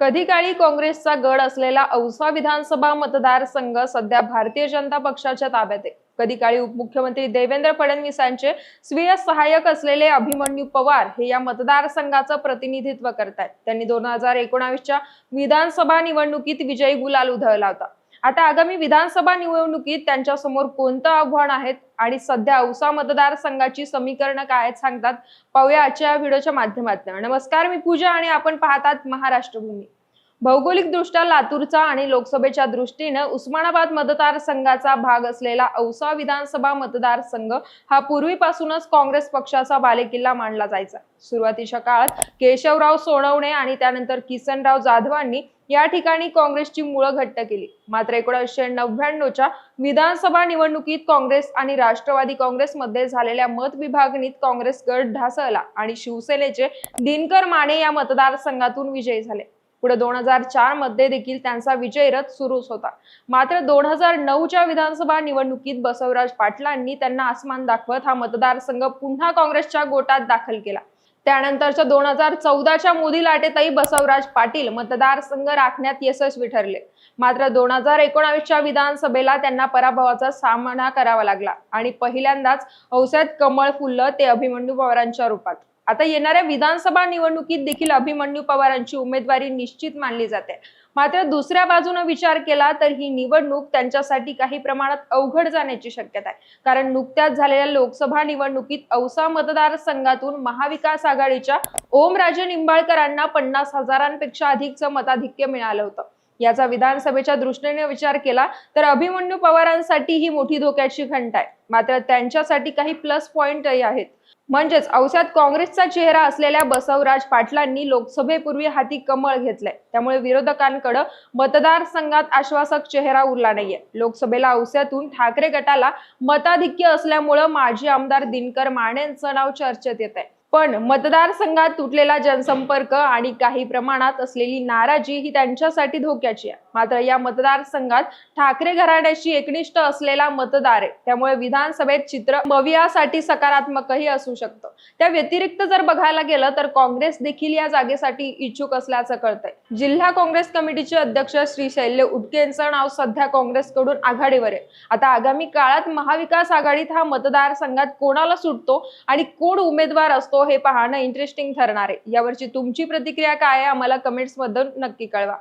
कधी काळी काँग्रेसचा गड असलेला औसा विधानसभा मतदारसंघ सध्या भारतीय जनता पक्षाच्या ताब्यात आहे. कधी काळी उपमुख्यमंत्री देवेंद्र फडणवीसांचे स्वीय सहाय्यक असलेले अभिमन्यू पवार हे या मतदारसंघाचं प्रतिनिधित्व करतायत. त्यांनी दोन हजार एकोणावीसच्या विधानसभा निवडणुकीत विजयी गुलाल उधळला होता. आता आगामी विधानसभा निवडणुकीत त्यांच्यासमोर कोणतं आव्हान आहेत आणि सध्या औसा मतदारसंघाची समीकरणं काय सांगतात पाहूया आजच्या व्हिडिओच्या माध्यमातून. नमस्कार मी पूजा आणि आपण पाहतात महाराष्ट्रभूमी. भौगोलिकदृष्ट्या भौगोलिक दृष्ट्या लातूरचा आणि लोकसभेच्या दृष्टीनं उस्मानाबाद मतदारसंघाचा भाग असलेला औसा विधानसभा मतदारसंघ हा पूर्वीपासूनच काँग्रेस पक्षाचा बालेकिल्ला मानला जायचा. सुरुवातीच्या काळात केशवराव सोनवणे आणि त्यानंतर किसनराव जाधवांनी या ठिकाणी काँग्रेसची मुळं घट्ट केली. मात्र एकोणीसशे नव्याण्णवच्या विधानसभा निवडणुकीत काँग्रेस आणि राष्ट्रवादी काँग्रेसमध्ये झालेल्या मतविभागणीत काँग्रेस गट ढासळला आणि शिवसेनेचे दिनकर माने या मतदारसंघातून विजयी झाले. पुढे दोन हजार चारमध्ये देखील त्यांचा विजय रथ सुरूच होता. मात्र दोन हजार नऊच्या विधानसभा निवडणुकीत बसवराज पाटलांनी त्यांना आसमान दाखवत हा मतदारसंघ पुन्हा काँग्रेसच्या गोटात दाखल केला. त्यानंतरच्या दोन हजार चौदाच्या मोदी लाटेतही बसवराज पाटील मतदारसंघ राखण्यात यशस्वी ठरले. मात्र दोन हजार एकोणावीसच्या विधानसभेला त्यांना पराभवाचा सामना करावा लागला आणि पहिल्यांदाच औषध कमळ फुललं ते अभिमन्यू पवारांच्या रूपात. आता येणाऱ्या विधानसभा निवडणुकीत देखील अभिमन्यू पवारांची उमेदवारी निश्चित मानली जाते. मात्र दुसऱ्या बाजूने विचार केला तर ही निवडणूक त्यांच्यासाठी काही प्रमाणात अवघड जाण्याची शक्यता आहे. कारण नुकत्याच झालेल्या लोकसभा निवडणुकीत औसा मतदारसंघातून महाविकास आघाडीच्या ओमराजे निंबाळकरांना पन्नास हजारांपेक्षा अधिकचं मताधिक्य मिळालं होतं. याचा विधानसभेच्या दृष्टीने विचार केला तर अभिमन्यू पवारांसाठी ही मोठी धोक्याची घंटा आहे. मात्र त्यांच्यासाठी काही प्लस पॉइंटही आहेत. म्हणजेच औस्यात काँग्रेसचा चेहरा असलेल्या बसवराज पाटलांनी लोकसभेपूर्वी हाती कमळ घेतलंय. त्यामुळे विरोधकांकडे मतदारसंघात आश्वासक चेहरा उरला नाहीये. लोकसभेला औस्यातून ठाकरे गटाला मताधिक्य असल्यामुळं माजी आमदार दिनकर मानेंचं नाव चर्चेत येत आहे पण मतदारसंघात तुटलेला जनसंपर्क आणि काही प्रमाणात असलेली नाराजी ही त्यांच्यासाठी धोक्याची आहे. मात्र या मतदारसंघात ठाकरे घराण्याशी एकनिष्ठ असलेला मतदार आहे. त्यामुळे विधानसभेत चित्र मवियासाठी सकारात्मकही असू शकतं. त्या व्यतिरिक्त जर बघायला गेलं तर काँग्रेस देखील या जागेसाठी इच्छुक असल्याचं कळतंय. जिल्हा काँग्रेस कमिटीचे अध्यक्ष श्री शैल्य उटके यांचं नाव सध्या काँग्रेसकडून आघाडीवर आहे. आता आगामी काळात महाविकास आघाडीत हा मतदारसंघात कोणाला सुटतो आणि कोण उमेदवार असतो हे पाहणं इंटरेस्टिंग ठरणार आहे. यावरची तुमची प्रतिक्रिया काय आहे? आम्हाला कमेंट्स मधून नक्की कळवा.